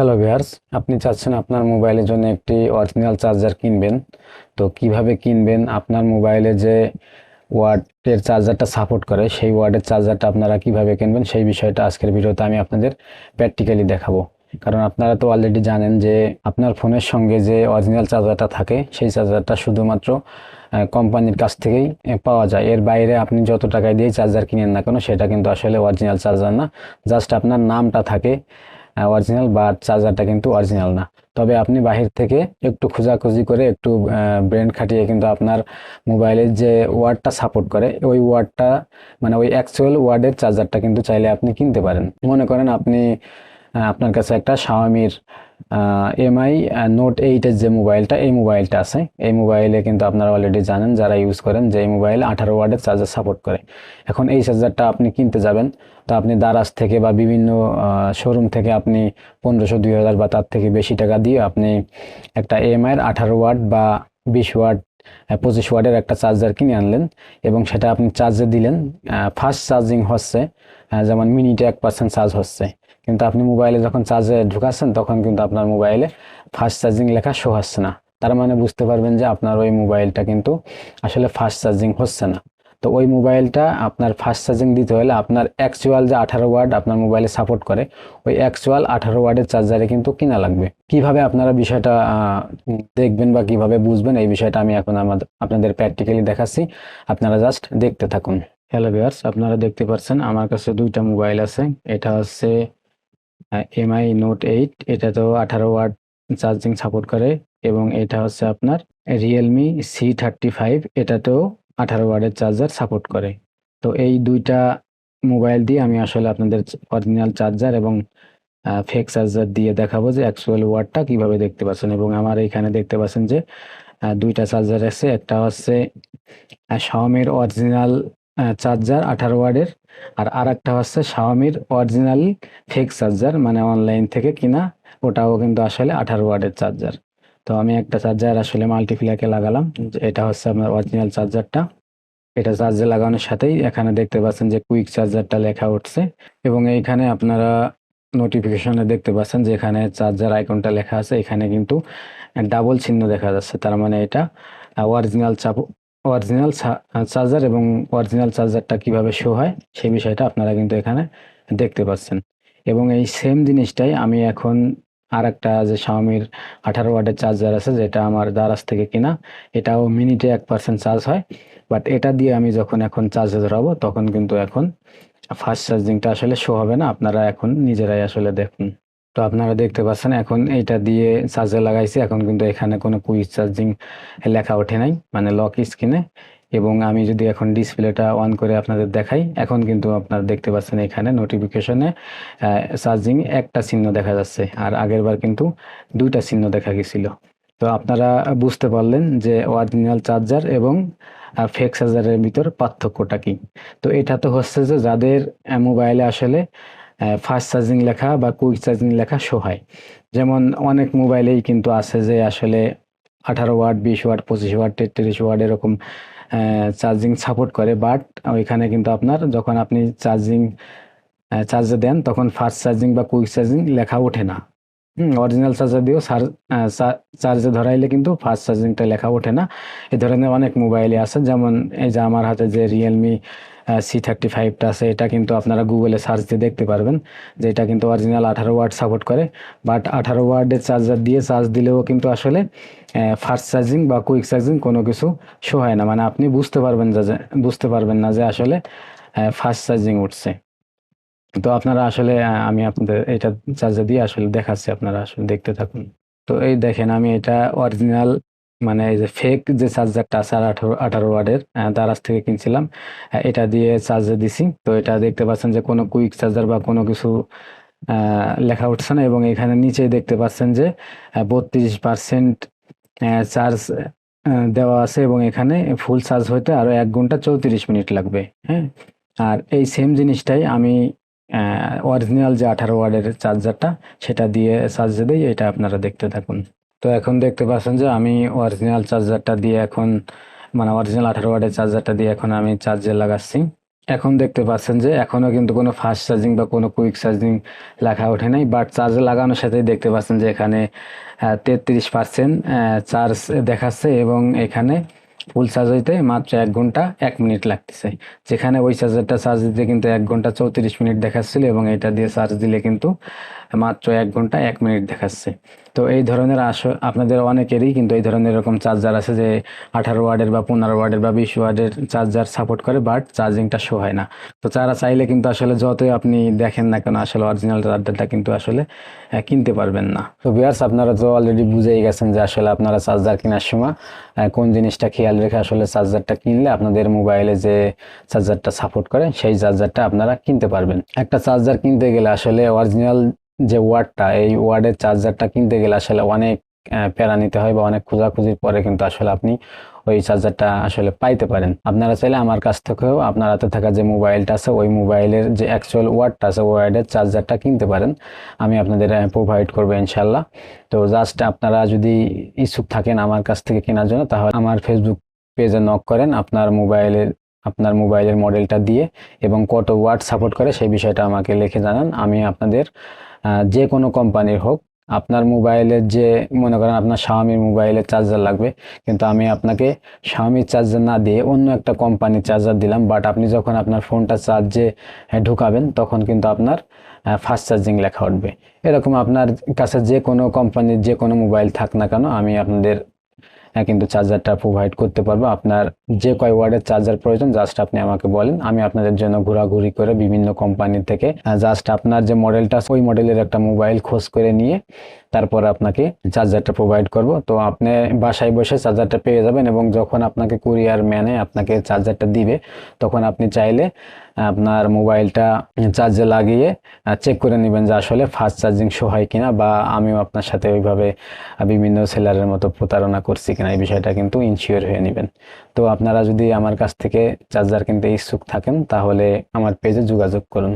Hello viewers আপনি চাচ্ছেন আপনার মোবাইলের জন্য একটি অরিজিনাল চার্জার কিনবেন। তো কীভাবে কিনবেন? আপনার মোবাইলে যে ওয়াটের চার্জারটা সাপোর্ট করে, সেই ওয়াটের চার্জারটা আপনারা কীভাবে কিনবেন? সেই বিষয়টা আজকের ভিডিওতে আমি আপনাদের প্র্যাকটিক্যালি দেখাবো। কারণ আপনারা তো অলরেডি জানেন যে আপনার ফোনের সঙ্গে যে অরিজিনাল চার্জারটা থাকে, সেই চার্জারটা শুধুমাত্র কোম্পানির কাছ থেকেই পাওয়া যায়। এর বাইরে আপনি যত টাকায় দিয়ে চার্জার কিনেন না কেন, সেটা কিন্তু আসলে অরিজিনাল চার্জার না। জাস্ট আপনার নামটা থাকে অরিজিনাল বা চার্জারটা কিন্তু অরিজিনাল না। তবে আপনি বাহির থেকে একটু খোঁজাখুঁজি করে একটু ব্র্যান্ড খাটিয়ে কিন্তু আপনার মোবাইলের যে ওয়ার্ডটা সাপোর্ট করে, ওই ওয়ার্ডটা মানে ওই অ্যাকচুয়াল ওয়ার্ডের চার্জারটা কিন্তু চাইলে আপনি কিনতে পারেন। মনে করেন আপনি আপনার কাছে একটা শাওমির এমআই নোট এইটের যে মোবাইলটা, এই মোবাইলটা আছে। এই মোবাইলে কিন্তু আপনারা অলরেডি জানেন, যারা ইউজ করেন যে এই মোবাইল আঠারো ওয়ার্ডের চার্জার সাপোর্ট করে। এখন এই চার্জারটা আপনি কিনতে যাবেন, তো আপনি দারাজ থেকে বা বিভিন্ন শোরুম থেকে আপনি পনেরোশো, দুই হাজার বা তার থেকে বেশি টাকা দিয়ে আপনি একটা এমআইয়ের আঠারো ওয়াট বা বিশ ওয়াট পঁচিশ ওয়াটের একটা চার্জার কিনে আনলেন এবং সেটা আপনি চার্জে দিলেন। ফাস্ট চার্জিং হচ্ছে যেমন মিনিটে এক পার্সেন্ট চার্জ হচ্ছে। কিন্তু আপনি মোবাইলে যখন চার্জে ঢুকাচ্ছেন, তখন কিন্তু আপনার মোবাইলে ফাস্ট চার্জিং লেখা শো হচ্ছে না। তার মানে বুঝতে পারবেন যে আপনার ওই মোবাইলটা কিন্তু আসলে ফাস্ট চার্জিং হচ্ছে না। তো ওই মোবাইলটা আপনার ফাস্ট চার্জিং দিতে হলে আপনার অ্যাকচুয়াল যে আঠারো ওয়ার্ড আপনার মোবাইলে সাপোর্ট করে, ওই অ্যাকচুয়াল আঠারো ওয়ার্ডের চার্জারে কিন্তু কিনা লাগবে। কীভাবে আপনারা বিষয়টা দেখবেন বা কীভাবে বুঝবেন, এই বিষয়টা আমি এখন আমাদের আপনাদের প্র্যাকটিক্যালি দেখাচ্ছি। আপনারা জাস্ট দেখতে থাকুন। হ্যালো ভিউয়ার্স আপনারা দেখতে পাচ্ছেন আমার কাছে দুইটা মোবাইল আছে। এটা হচ্ছে এমআই নোট এইট এটা তো আঠারো ওয়াট চার্জিং সাপোর্ট করে এবং এটা হচ্ছে আপনার রিয়েলমি সি থার্টি ফাইভ এটাতেও আঠারো ওয়ার্ডের চার্জার সাপোর্ট করে। তো এই দুইটা মোবাইল দিয়ে আমি আসলে আপনাদের অরিজিনাল চার্জার এবং ফেক চার্জার দিয়ে দেখাবো যে অ্যাকচুয়াল ওয়াটটা কীভাবে দেখতে পাচ্ছেন এবং আমার এখানে দেখতে পাচ্ছেন যে দুইটা চার্জার আছে, একটা হচ্ছে শাওমির অরিজিনাল চার্জার আঠারো ওয়ার্ডের। আর আর একটা হচ্ছে শাওমির অরিজিনাল ফেক চার্জার মানে অনলাইন থেকে কিনা, ওটাও কিন্তু আসলে আঠারো ওয়ার্ডের চার্জার তো আমি একটা চার্জার আসলে মাল্টিপ্লাকে লাগালাম এটা হচ্ছে আপনার অরিজিনাল চার্জারটা এটা চার্জে লাগানোর সাথেই এখানে দেখতে পাচ্ছেন যে কুইক চার্জারটা লেখা উঠছে। এবং এইখানে আপনারা নোটিফিকেশনে দেখতে পাচ্ছেন যে এখানে চার্জার আইকনটা লেখা আছে। এখানে কিন্তু ডাবল চিহ্ন দেখা যাচ্ছে, তার মানে এটা অরিজিনাল চাপ অরিজিনাল চার্জার এবং অরিজিনাল চার্জারটা কীভাবে শো হয়, সেই বিষয়টা আপনারা কিন্তু এখানে দেখতে পাচ্ছেন। এবং এই সেম জিনিসটাই আমি এখন আর একটা যে শাওমির আঠারো ওয়াটের চার্জার আছে, যেটা আমার দারাজ থেকে কিনা, এটাও মিনিটে এক পার্সেন্ট চার্জ হয়। বাট এটা দিয়ে আমি যখন এখন চার্জে ধরাবো, তখন কিন্তু এখন ফাস্ট চার্জিংটা আসলে শো হবে না। আপনারা এখন নিজেরাই আসলে দেখুন। তো আপনারা দেখতে পাচ্ছেন, এখন এটা দিয়ে চার্জে লাগাইছি। এখন কিন্তু এখানে কোনো কুইক চার্জিং লেখা ওঠে নাই মানে লক স্ক্রিনে এবং আমি যদি এখন ডিসপ্লেটা অন করে আপনাদের দেখাই, এখন কিন্তু আপনারা দেখতে পাচ্ছেন এখানে নোটিফিকেশনে চার্জিং একটা চিহ্ন দেখা যাচ্ছে। আর আগেরবার কিন্তু দুইটা চিহ্ন দেখা গেছিল। তো আপনারা বুঝতে পারলেন যে অরিজিনাল চার্জার এবং ফেক চার্জারের ভিতর পার্থক্যটা কি। তো এটা তো হচ্ছে যে যাদের মোবাইলে আসলে ফাস্ট চার্জিং লেখা বা কুইক চার্জিং লেখা শো হয়। যেমন অনেক মোবাইলেই কিন্তু আছে যে আসলে আঠারো ওয়াট, বিশ ওয়াট, পঁচিশ ওয়াট, তেত্রিশ ওয়াট এরকম চার্জিং সাপোর্ট করে। বাট ওইখানে কিন্তু আপনার যখন আপনি চার্জিং চার্জে দেন, তখন ফাস্ট চার্জিং বা কুইক চার্জিং লেখা ওঠে না। হুম অরিজিনাল চার্জার দিয়েও চার্জে ধরাইলে কিন্তু ফাস্ট চার্জিংটা লেখা ওঠে না। এই ধরনের অনেক মোবাইলে আছে, যেমন এই যে আমার হাতে যে রিয়েলমি সি থার্টি ফাইভটা আছে, এটা কিন্তু আপনারা গুগলে সার্চ দিয়ে দেখতে পারবেন যে এটা কিন্তু অরিজিনাল আঠারো ওয়ার্ড সাপোর্ট করে। বাট আঠারো ওয়ার্ডের চার্জার দিয়ে চার্জ দিলেও কিন্তু আসলে ফাস্ট চার্জিং বা কুইক চার্জিং কোনো কিছু শো হয় না। মানে আপনি বুঝতে পারবেন যে- বুঝতে পারবেন না যে আসলে ফাস্ট চার্জিং উঠছে। তো আপনারা আসলে আমি আপনাদের এটা চার্জার দিয়ে আসলে দেখাচ্ছি আপনারা আসলে দেখতে থাকুন। তো এই দেখেন আমি এটা অরিজিনাল মানে এই যে ফেক যে চার্জারটা আছে আর আঠারো আঠারো ওয়ার্ডের তার দারাজ থেকে কিনছিলাম। এটা দিয়ে চার্জার দিছি। তো এটা দেখতে পাচ্ছেন যে কোনো কুইক চার্জার বা কোনো কিছু লেখা উঠছে না এবং এখানে নিচেই দেখতে পাচ্ছেন যে বত্রিশ পার্সেন্ট চার্জ দেওয়া আছে এবং এখানে ফুল চার্জ হইতে আরও এক ঘণ্টা চৌত্রিশ মিনিট লাগবে হ্যাঁ। আর এই সেম জিনিসটাই আমি অরিজিনাল যে আঠারো ওয়ার্ডের চার্জারটা সেটা দিয়ে চার্জে দিই এটা আপনারা দেখতে থাকুন। তো এখন দেখতে পাচ্ছেন যে আমি অরিজিনাল চার্জারটা দিয়ে এখন মানে অরিজিনাল আঠারো ওয়ার্ডের চার্জারটা দিয়ে এখন আমি চার্জে লাগাচ্ছি। এখন দেখতে পাচ্ছেন যে এখনও কিন্তু কোনো ফাস্ট চার্জিং বা কোনো কুইক চার্জিং লেখা ওঠে নাই বাট চার্জে লাগানোর সাথেই দেখতে পাচ্ছেন যে এখানে তেত্রিশ পার্সেন্ট চার্জ দেখাচ্ছে এবং এখানে ফুল চার্জ হইতে মাত্র এক ঘণ্টা, এক মিনিট লাগতেছে। যেখানে ওই চার্জারটা চার্জ দিতে কিন্তু এক ঘণ্টা চৌত্রিশ মিনিট দেখাচ্ছিল এবং এটা দিয়ে চার্জ দিলে কিন্তু মাত্র এক ঘণ্টা, এক মিনিট দেখাচ্ছে। তো এই ধরনের আস, আপনাদের অনেকেরই কিন্তু এই ধরনের এরকম চার্জার আছে যে আঠারো ওয়ার্ডের বা পনেরো ওয়ার্ডের বা বিশ ওয়ার্ডের চার্জার সাপোর্ট করে বাট চার্জিংটা শো হয় না। তো তারা চাইলে কিন্তু আসলে যতই আপনি দেখেন না কেন, আসলে অরিজিনাল চার্জারটা কিন্তু আসলে কিনতে পারবেন না। তো বিয়ার্স আপনারা তো অলরেডি বুঝেই গেছেন যে আসলে আপনারা চার্জার কেনার সময় কোন জিনিসটা খেয়াল রেখে আসলে চার্জারটা কিনলে আপনাদের মোবাইলে যে চার্জারটা সাপোর্ট করে সেই চার্জারটা আপনারা কিনতে পারবেন। একটা চার্জার কিনতে গেলে আসলে অরিজিনাল যে ওয়ার্ডটা, এই ওয়ার্ডের চার্জারটা কিনতে গেলে আসলে অনেক প্যারা নিতে হয় বা অনেক খোঁজাখুঁজির পরে কিন্তু আসলে আপনি ওই চার্জারটা আসলে পাইতে পারেন। আপনারা চাইলে আমার কাছ থেকেও আপনার হাতে থাকা যে মোবাইলটা আছে, ওই মোবাইলের যে অ্যাকচুয়াল ওয়ার্ডটা আছে, ওয়ার্ডের চার্জারটা কিনতে পারেন। আমি আপনাদের প্রোভাইড করব ইনশাল্লাহ তো জাস্ট আপনারা যদি ইচ্ছুক থাকেন আমার কাছ থেকে কেনার জন্য, তাহলে আমার ফেসবুক পেজে নক করেন, আপনার মোবাইলের আপনার মোবাইলের মডেলটা দিয়ে এবং কত ওয়াট সাপোর্ট করে সেই বিষয়টা আমাকে লিখে জানান। আমি আপনাদের যে কোনো কোম্পানির হোক, আপনার মোবাইলের যে, মনে করেন আপনার শাওমির মোবাইলের চার্জার লাগবে, কিন্তু আমি আপনাকে শাওমির চার্জার না দিয়ে অন্য একটা কোম্পানির চার্জার দিলাম বাট আপনি যখন আপনার ফোনটা চার্জে ঢুকাবেন, তখন কিন্তু আপনার ফাস্ট চার্জিং লেখা উঠবে। এরকম আপনার কাছে যে কোনো কোম্পানির যে কোনো মোবাইল থাক না কেন, আমি আপনাদের কিন্তু চার্জারটা প্রোভাইড করতে পারব। আপনার যে কয় ওয়ার্ডের চার্জার প্রয়োজন জাস্ট আপনি আমাকে বলেন। আমি আপনাদের জন্য ঘোরাঘুরি করে বিভিন্ন কোম্পানি থেকে জাস্ট আপনার যে মডেলটা ওই মডেলের একটা মোবাইল খোঁজ করে নিয়ে তারপর আপনাকে চার্জারটা প্রোভাইড করব। তো আপনি বাসায় বসে চার্জারটা পেয়ে যাবেন এবং যখন আপনাকে কুরিয়ার ম্যানে আপনাকে চার্জারটা দিবে, তখন আপনি চাইলে আপনার মোবাইলটা চার্জে লাগিয়ে চেক করে নেবেন যে আসলে ফাস্ট চার্জিং শো হয় কিনা বা আমিও আপনার সাথে ওইভাবে বিভিন্ন সেলারের মতো প্রতারণা করছি কিনা, এই বিষয়টা কিন্তু ইনশিওর হয়ে নেবেন। তো আপনারা যদি আমার কাছ থেকে চার্জার কিনতে ইচ্ছুক থাকেন, তাহলে আমার পেজে যোগাযোগ করুন।